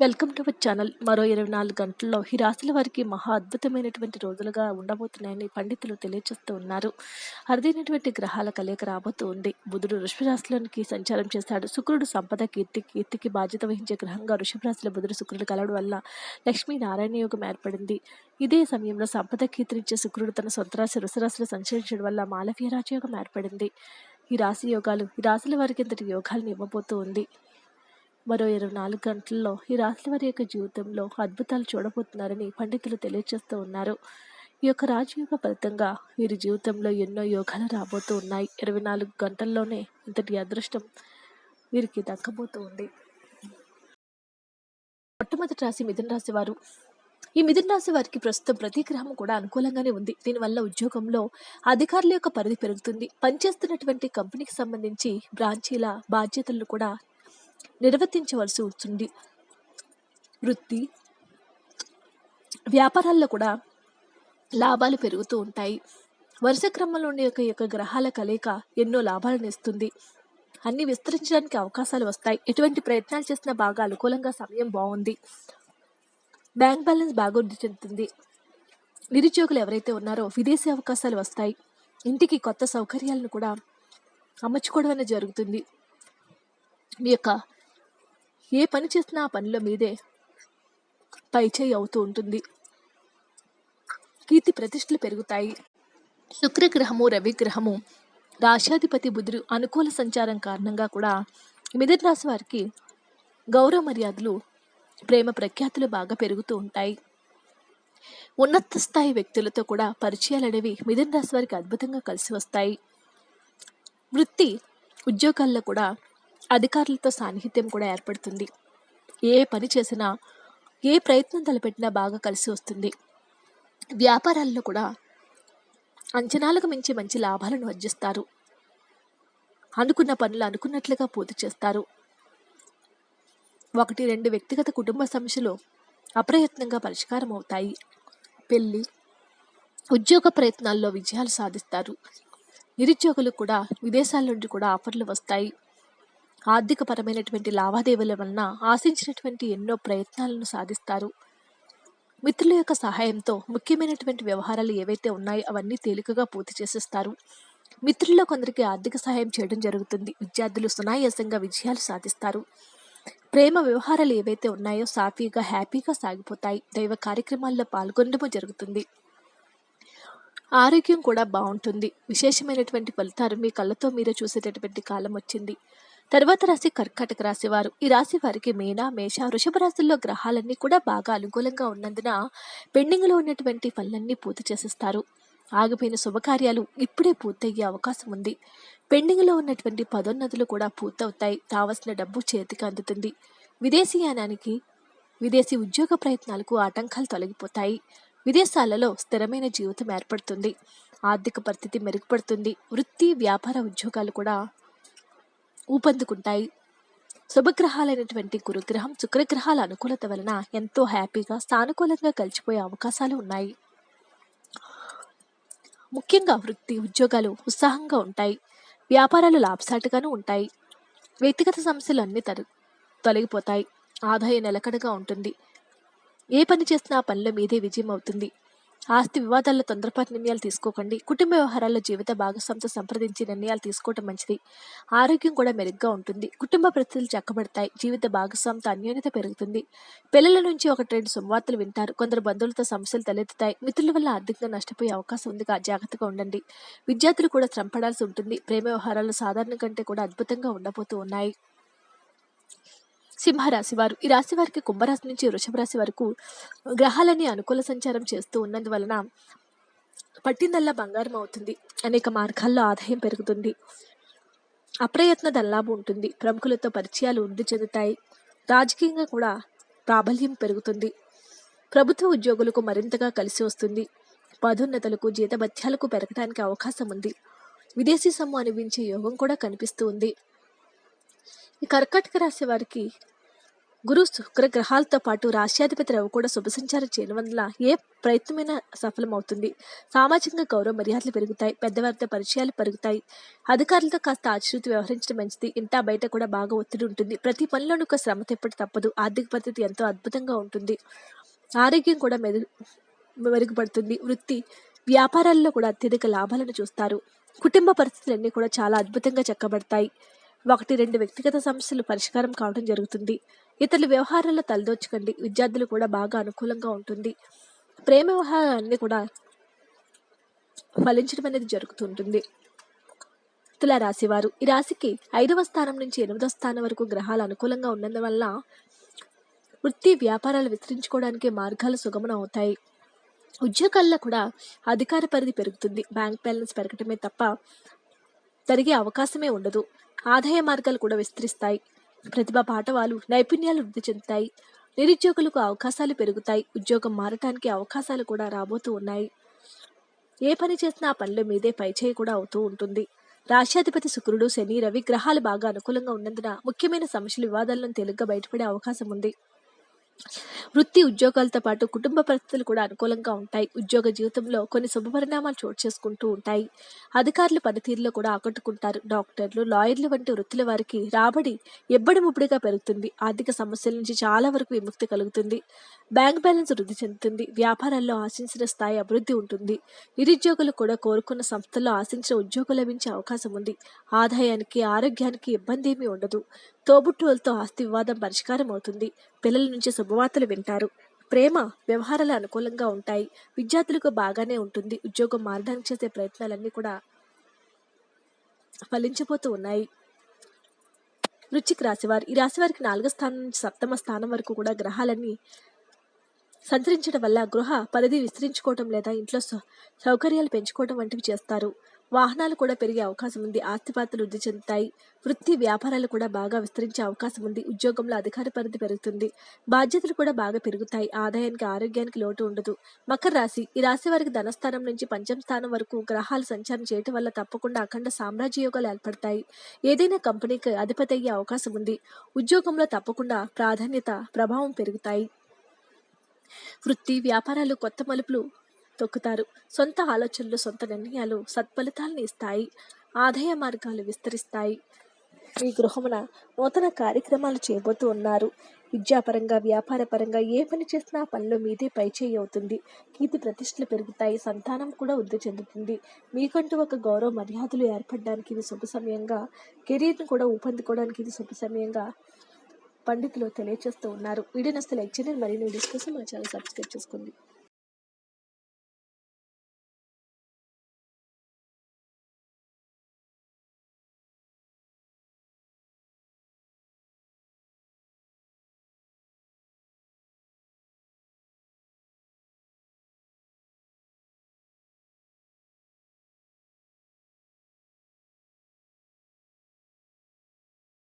Welcome to our channel. మరో ఇరవై నాలుగు గంటల్లో ఈ రాశుల వారికి మహా అద్భుతమైనటువంటి రోజులుగా ఉండబోతున్నాయని పండితులు తెలియజేస్తూ ఉన్నారు. అరుదైనటువంటి గ్రహాల కలయిక రాబోతూ ఉంది. బుధుడు వృషభ రాశిలోనికి సంచారం చేస్తాడు శుక్రుడు సంపద కీర్తి కీర్తికి బాధ్యత వహించే గ్రహంగా వృషభ బుధుడు శుక్రుడు కలవడం వల్ల లక్ష్మీ నారాయణ యోగం ఏర్పడింది. ఇదే సమయంలో సంపద కీర్తినిచ్చే శుక్రుడు తన సొంత రాశి వృషరాశిలో సంచరించడం వల్ల మాలవీయ రాజయోగం ఏర్పడింది. ఈ రాశి యోగాలు ఈ రాశుల వారికి ఇంతటి యోగాలను ఇవ్వబోతూ ఉంది. మరో ఇరవై నాలుగు గంటల్లో ఈ రాశుల వారి యొక్క జీవితంలో అద్భుతాలు చూడబోతున్నారని పండితులు తెలియజేస్తూ ఉన్నారు. ఈ యొక్క రాజయోగ ఫలితంగా వీరి జీవితంలో ఎన్నో యోగాలు రాబోతూ ఉన్నాయి. ఇరవై నాలుగు గంటల్లోనే ఇంతటి అదృష్టం వీరికి దక్కబోతూ ఉంది. మొట్టమొదటి రాశి మిథున రాశి వారు. ఈ మిథున రాశి వారికి ప్రస్తుతం ప్రతి గ్రహం కూడా అనుకూలంగానే ఉంది. దీనివల్ల ఉద్యోగంలో అధికారుల యొక్క పరిధి పెరుగుతుంది. పనిచేస్తున్నటువంటి కంపెనీకి సంబంధించి బ్రాంచీల బాధ్యతలను కూడా నిర్వర్తించవలసి ఉంటుంది. వృత్తి వ్యాపారాల్లో కూడా లాభాలు పెరుగుతూ ఉంటాయి. వరుస క్రమంలోని యొక్క యొక్క గ్రహాల కలయిక ఎన్నో లాభాలను ఇస్తుంది. అన్ని విస్తరించడానికి అవకాశాలు వస్తాయి. ఎటువంటి ప్రయత్నాలు చేసినా బాగా అనుకూలంగా సమయం బాగుంది. బ్యాంక్ బ్యాలెన్స్ బాగొద్ది చెందుతుంది. నిరుద్యోగులు ఎవరైతే ఉన్నారో విదేశీ అవకాశాలు వస్తాయి. ఇంటికి కొత్త సౌకర్యాలను కూడా అమర్చుకోవడం అనేది జరుగుతుంది. మీ యొక్క ఏ పని చేసినా ఆ పనుల మీదే పైచేయి అవుతూ ఉంటుంది. కీర్తి ప్రతిష్టలు పెరుగుతాయి. శుక్రగ్రహము రవిగ్రహము రాశాధిపతి బుధుడు అనుకూల సంచారం కారణంగా కూడా మిథున రాశి వారికి గౌరవ మర్యాదలు ప్రేమ ప్రఖ్యాతులు బాగా పెరుగుతూ ఉంటాయి. ఉన్నత స్థాయి వ్యక్తులతో కూడా పరిచయాలు అనేవి మిథున రాశి వారికి అద్భుతంగా కలిసి వస్తాయి. వృత్తి ఉద్యోగాల్లో కూడా అధికారులతో సాన్నిహిత్యం కూడా ఏర్పడుతుంది. ఏ పని చేసినా ఏ ప్రయత్నం తలపెట్టినా బాగా కలిసి వస్తుంది. వ్యాపారాల్లో కూడా అంచనాలకు మించి మంచి లాభాలను అర్జిస్తారు అనుకున్న పనులు అనుకున్నట్లుగా పూర్తి చేస్తారు. ఒకటి రెండు వ్యక్తిగత కుటుంబ సమస్యలు అప్రయత్నంగా పరిష్కారం అవుతాయి. పెళ్ళి ఉద్యోగ ప్రయత్నాల్లో విజయాలు సాధిస్తారు. నిరుద్యోగులకు కూడా విదేశాల నుండి కూడా ఆఫర్లు వస్తాయి. ఆర్థికపరమైనటువంటి లావాదేవీల వలన ఆశించినటువంటి ఎన్నో ప్రయత్నాలను సాధిస్తారు. మిత్రుల యొక్క సహాయంతో ముఖ్యమైనటువంటి వ్యవహారాలు ఏవైతే ఉన్నాయో అవన్నీ తేలికగా పూర్తి చేసేస్తారు. మిత్రుల్లో కొందరికి ఆర్థిక సహాయం చేయడం జరుగుతుంది. విద్యార్థులు సునాయాసంగా విజయాలు సాధిస్తారు. ప్రేమ వ్యవహారాలు ఏవైతే ఉన్నాయో సాఫీగా హ్యాపీగా సాగిపోతాయి. దైవ కార్యక్రమాల్లో పాల్గొనడము జరుగుతుంది. ఆరోగ్యం కూడా బాగుంటుంది. విశేషమైనటువంటి ఫలితాలు మీ కళ్ళతో మీరే చూసేటటువంటి కాలం వచ్చింది. తర్వాత రాశి కర్కాటక రాశి వారు ఈ రాశి వారికి మీన మేష వృషభ రాశుల్లో గ్రహాలన్నీ కూడా బాగా అనుకూలంగా ఉన్నందున పెండింగ్లో ఉన్నటువంటి పనులన్నీ పూర్తి చేసేస్తారు. ఆగిపోయిన శుభకార్యాలు ఇప్పుడే పూర్తయ్యే అవకాశం ఉంది. పెండింగ్లో ఉన్నటువంటి పదోన్నతులు కూడా పూర్తవుతాయి. రావాల్సిన డబ్బు చేతికి అందుతుంది. విదేశీయానానికి విదేశీ ఉద్యోగ ప్రయత్నాలకు ఆటంకాలు తొలగిపోతాయి. విదేశాలలో స్థిరమైన జీవితం ఏర్పడుతుంది. ఆర్థిక పరిస్థితి మెరుగుపడుతుంది. వృత్తి వ్యాపార ఉద్యోగాలు కూడా ఊపందుకుంటాయి. శుభగ్రహాలైనటువంటి గురుగ్రహం శుక్రగ్రహాల అనుకూలత వలన ఎంతో హ్యాపీగా సానుకూలంగా కలిసిపోయే అవకాశాలు ఉన్నాయి. ముఖ్యంగా వృత్తి ఉద్యోగాలు ఉత్సాహంగా ఉంటాయి. వ్యాపారాలు లాభసాటిగాను ఉంటాయి. వ్యక్తిగత సమస్యలు అన్నీ తరు తొలగిపోతాయి. ఆదాయం నిలకడగా ఉంటుంది. ఏ పని చేసినా ఆ పనిలో మీదే విజయం అవుతుంది. ఆస్తి వివాదాల్లో తొందరపాటు నిర్ణయాలు తీసుకోకండి. కుటుంబ వ్యవహారాల్లో జీవిత భాగస్వామితో సంప్రదించి నిర్ణయాలు తీసుకోవటం మంచిది. ఆరోగ్యం కూడా మెరుగ్గా ఉంటుంది. కుటుంబ పరిస్థితులు చక్కబడతాయి. జీవిత భాగస్వామితో అన్యోన్యత పెరుగుతుంది. పిల్లల నుంచి ఒకటి రెండు సంవార్తలు వింటారు. కొందరు బంధువులతో సమస్యలు తలెత్తుతాయి. మిత్రుల వల్ల ఆర్థికంగా నష్టపోయే అవకాశం ఉంది జాగ్రత్తగా ఉండండి. విద్యార్థులు కూడా శ్రమపడాల్సి ఉంటుంది. ప్రేమ వ్యవహారాలు సాధారణ కంటే కూడా అద్భుతంగా ఉండబోతూ ఉన్నాయి. సింహరాశి వారు. ఈ రాశి వారికి కుంభరాశి నుంచి వృషభ రాశి వరకు గ్రహాలన్నీ అనుకూల సంచారం చేస్తూ ఉన్నందువలన పట్టిందల్లా బంగారం అవుతుంది. అనేక మార్గాల్లో ఆదాయం పెరుగుతుంది. అప్రయత్న దల్లాభం ఉంటుంది. ప్రముఖులతో పరిచయాలు వృద్ధి చెందుతాయి. రాజకీయంగా కూడా ప్రాబల్యం పెరుగుతుంది. ప్రభుత్వ ఉద్యోగులకు మరింతగా కలిసి వస్తుంది. పదోన్నతులకు జీతభత్యాలకు పెరగడానికి అవకాశం ఉంది. విదేశీ సొమ్ము అనిపించే యోగం కూడా కనిపిస్తూ ఉంది. ఈ కర్కాటక రాశి వారికి గురు శుక్ర గ్రహాలతో పాటు రాష్ట్రాధిపతి రవి కూడా శుభసంచారం చేయడం వల్ల ఏ ప్రయత్నమైనా సఫలమవుతుంది. సామాజికంగా గౌరవ మర్యాదలు పెరుగుతాయి. పెద్దవారితో పరిచయాలు పెరుగుతాయి. అధికారులతో కాస్త ఆచరిత వ్యవహరించడం మంచిది. ఇంటా బయట కూడా బాగా ఒత్తిడి ఉంటుంది. ప్రతి పనిలోనూ ఒక శ్రమ తెప్పటి తప్పదు. ఆర్థిక పరిస్థితి ఎంతో అద్భుతంగా ఉంటుంది. ఆరోగ్యం కూడా మెరుగు మెరుగుపడుతుంది. వృత్తి వ్యాపారాల్లో కూడా అత్యధిక లాభాలను చూస్తారు. కుటుంబ పరిస్థితులన్నీ కూడా చాలా అద్భుతంగా చెక్కబడతాయి. ఒకటి రెండు వ్యక్తిగత సమస్యలు పరిష్కారం కావడం జరుగుతుంది. ఇతరుల వ్యవహారాల్లో తలదోచకండి. విద్యార్థులు కూడా బాగా అనుకూలంగా ఉంటుంది. ప్రేమ వ్యవహారాన్ని కూడా ఫలించడం అనేది జరుగుతుంటుంది. తుల రాశివారు ఈ రాశికి ఐదవ స్థానం నుంచి ఎనిమిదవ స్థానం వరకు గ్రహాలు అనుకూలంగా ఉన్నందువల్ల వృత్తి వ్యాపారాలు విస్తరించుకోవడానికి మార్గాలు సుగమనం అవుతాయి. ఉద్యోగాల్లో కూడా అధికార పరిధి పెరుగుతుంది. బ్యాంక్ బ్యాలెన్స్ పెరగటమే తప్ప తరిగే అవకాశమే ఉండదు. ఆదాయ మార్గాలు కూడా విస్తరిస్తాయి. ప్రతిభ పాఠవాలు నైపుణ్యాలు వృద్ధి చెందుతాయి. నిరుద్యోగులకు అవకాశాలు పెరుగుతాయి. ఉద్యోగం మారటానికి అవకాశాలు కూడా రాబోతూ ఉన్నాయి. ఏ పని చేసినా ఆ పనిలో మీదే పైచేయి కూడా అవుతూ ఉంటుంది. రాష్ట్రాధిపతి శుక్రుడు శని రవి గ్రహాలు బాగా అనుకూలంగా ఉన్నందున ముఖ్యమైన సమస్యలు వివాదాలను తేలిగ్గా బయటపడే అవకాశం ఉంది. వృత్తి ఉద్యోగాలతో పాటు కుటుంబ పరిస్థితులు కూడా అనుకూలంగా ఉంటాయి. ఉద్యోగ జీవితంలో కొన్ని శుభపరిణామాలు చోటు చేసుకుంటూ ఉంటాయి. అధికారుల పనితీరులో కూడా ఆకట్టుకుంటారు. డాక్టర్లు లాయర్లు వంటి వృత్తుల వారికి రాబడి ఎబ్బడి ముబ్బడిగా పెరుగుతుంది. ఆర్థిక సమస్యల నుంచి చాలా వరకు విముక్తి కలుగుతుంది. బ్యాంక్ బ్యాలెన్స్ వృద్ధి చెందుతుంది. వ్యాపారాల్లో ఆశించిన స్థాయి అభివృద్ధి ఉంటుంది. నిరుద్యోగులు కూడా కోరుకున్న సంస్థల్లో ఆశించిన ఉద్యోగం లభించే అవకాశం ఉంది. ఆదాయానికి ఆరోగ్యానికి ఇబ్బంది ఏమీ ఉండదు. తోబుట్టువులతో ఆస్తి వివాదం పరిష్కారం అవుతుంది పిల్లల నుంచి శుభవార్తలు వింటారు. ప్రేమ వ్యవహారాలు అనుకూలంగా ఉంటాయి. విద్యార్థులకు బాగానే ఉంటుంది. ఉద్యోగం మారడానికి చేసే ప్రయత్నాలన్నీ కూడా ఫలించబోతూ ఉన్నాయి. వృచ్చిక రాశివారు. ఈ రాశివారికి నాలుగో స్థానం నుంచి సప్తమ స్థానం వరకు కూడా గ్రహాలన్నీ సంచరించడం వల్ల గృహ పరిధి విస్తరించుకోవటం లేదా ఇంట్లో సౌ- సౌకర్యాలు పెంచుకోవటం వంటివి చేస్తారు. వాహనాలు కూడా పెరిగే అవకాశం ఉంది. ఆస్తిపాత్రలు వృద్ధి చెందుతాయి. వృత్తి వ్యాపారాలు కూడా బాగా విస్తరించే అవకాశం ఉంది. ఉద్యోగంలో అధికార పరిధి పెరుగుతుంది. బాధ్యతలు కూడా బాగా పెరుగుతాయి. ఆదాయానికి ఆరోగ్యానికి లోటు ఉండదు. మకర రాశి. ఈ రాశి వారికి ధనస్థానం నుంచి పంచమ స్థానం వరకు గ్రహాలు సంచారం చేయటం వల్ల తప్పకుండా అఖండ సామ్రాజ్య యోగాలు ఏర్పడతాయి. ఏదైనా కంపెనీకి అధిపతి అయ్యే అవకాశం ఉంది. ఉద్యోగంలో తప్పకుండా ప్రాధాన్యత ప్రభావం పెరుగుతాయి. వృత్తి వ్యాపారాలు కొత్త మలుపులు తొక్కుతారు. సొంత ఆలోచనలు సొంత నిర్ణయాలు సత్ఫలితాలను ఇస్తాయి. ఆదాయ మార్గాలు విస్తరిస్తాయి. ఈ గృహమున నూతన కార్యక్రమాలు చేయబోతూ ఉన్నారు. విద్యాపరంగా వ్యాపారపరంగా ఏ పని చేసినా పనిలో మీదే పైచేయి అవుతుంది. కీర్తి ప్రతిష్టలు పెరుగుతాయి. సంతానం కూడా వృద్ధి చెందుతుంది. మీకంటూ ఒక గౌరవ మర్యాదలు ఏర్పడడానికి ఇది శుభ సమయంగా కెరీర్ను కూడా ఊపందుకోవడానికి ఇది శుభ సమయంగా పండితులు తెలియజేస్తూ ఉన్నారు. వీడియో నస్తే లైక్ చేయండి. మరిన్ని వీడియోస్ కోసం మా ఛానల్ సబ్స్క్రైబ్ చేసుకోండి.